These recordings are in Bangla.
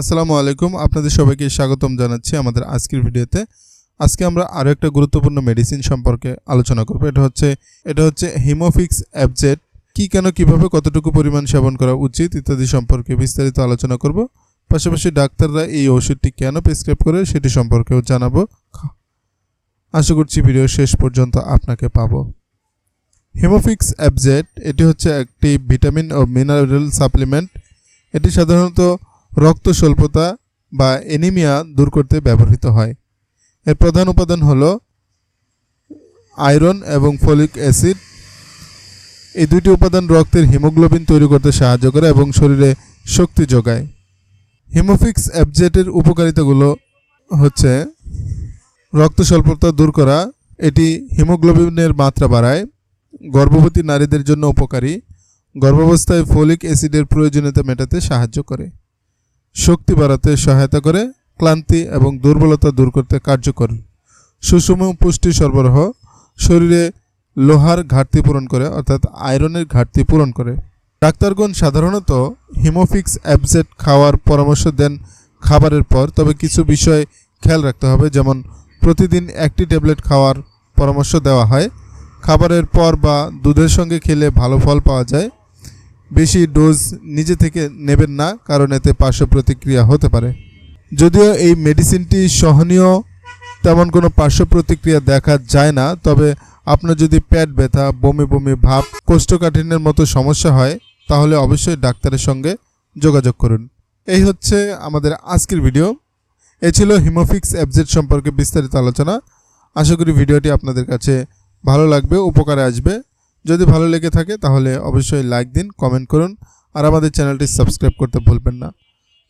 আসসালামু আলাইকুম। আপনাদের সবাইকে স্বাগতম জানাচ্ছি আমাদের আজকের ভিডিওতে। আজকে আমরা আরও একটা গুরুত্বপূর্ণ মেডিসিন সম্পর্কে আলোচনা করব। এটা হচ্ছে এটা হচ্ছে হিমোফিক্স অ্যাবজেট কি, কেন, কীভাবে, কতটুকু পরিমাণ সেবন করা উচিত ইত্যাদি সম্পর্কে বিস্তারিত আলোচনা করব। পাশাপাশি ডাক্তাররা এই ওষুধটি কেন প্রেসক্রাইব করে সেটি সম্পর্কেও জানাব। আশা করছি ভিডিও শেষ পর্যন্ত আপনাকে পাবো। হিমোফিক্স অ্যাবজেট এটি হচ্ছে একটি ভিটামিন ও মিনারেল সাপ্লিমেন্ট এটি সাধারণত রক্ত স্বল্পতা বা এনিমিয়া দূর করতে ব্যবহৃত হয়। এর প্রধান উপাদান হল আয়রন এবং ফলিক অ্যাসিড এই দুইটি উপাদান রক্তের হিমোগ্লোবিন তৈরি করতে সাহায্য করে এবং শরীরে শক্তি যোগায়। হিমোফিক্স অ্যাবজেটের উপকারিতাগুলো হচ্ছে রক্ত স্বল্পতা দূর করা, এটি হিমোগ্লোবিনের মাত্রা বাড়ায়, গর্ভবতী নারীদের জন্য উপকারী, গর্ভাবস্থায় ফলিক অ্যাসিডের প্রয়োজনীয়তা মেটাতে সাহায্য করে। শক্তি বাড়াতে সহায়তা করে, ক্লান্তি এবং দুর্বলতা দূর করতে কার্যকর। সুষম পুষ্টি সরবরাহ শরীরে লোহার ঘাটতি পূরণ করে, অর্থাৎ আয়রনের ঘাটতি পূরণ করে। ডাক্তারগণ সাধারণত হিমোফিক্স অ্যাবজেট খাওয়ার পরামর্শ দেন খাবারের পর, তবে কিছু বিষয় খেয়াল রাখতে হবে, যেমন প্রতিদিন একটি ট্যাবলেট খাওয়ার পরামর্শ দেওয়া হয়। খাবারের পর বা দুধের সঙ্গে খেলে ভালো ফল পাওয়া যায়। বেশি ডোজ নিজে থেকে নেবেন না, কারণ এতে পার্শ্ব প্রতিক্রিয়া হতে পারে। যদিও এই মেডিসিনটি সহনীয়, তেমন কোনো পার্শ্ব প্রতিক্রিয়া দেখা যায় না, তবে আপনার যদি পেট ব্যথা, বমি বমি, ভাব, কোষ্ঠকাঠিন্যের মতো সমস্যা হয়, তাহলে অবশ্যই ডাক্তারের সঙ্গে যোগাযোগ করুন। এই হচ্ছে আমাদের আজকের ভিডিও। এ ছিল হিমোফিক্স অ্যাবজেট সম্পর্কে বিস্তারিত আলোচনা। আশা করি ভিডিওটি আপনাদের কাছে ভালো লাগবে, উপকারে আসবে। যদি ভালো লেগে থাকে, তাহলে অবশ্যই লাইক দিন কমেন্ট করুন, আর আমাদের চ্যানেলটি সাবস্ক্রাইব করতে ভুলবেন না।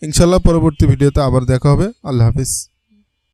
ইনশাল্লাহ পরবর্তী ভিডিওতে আবার দেখা হবে। আল্লাহ হাফিজ।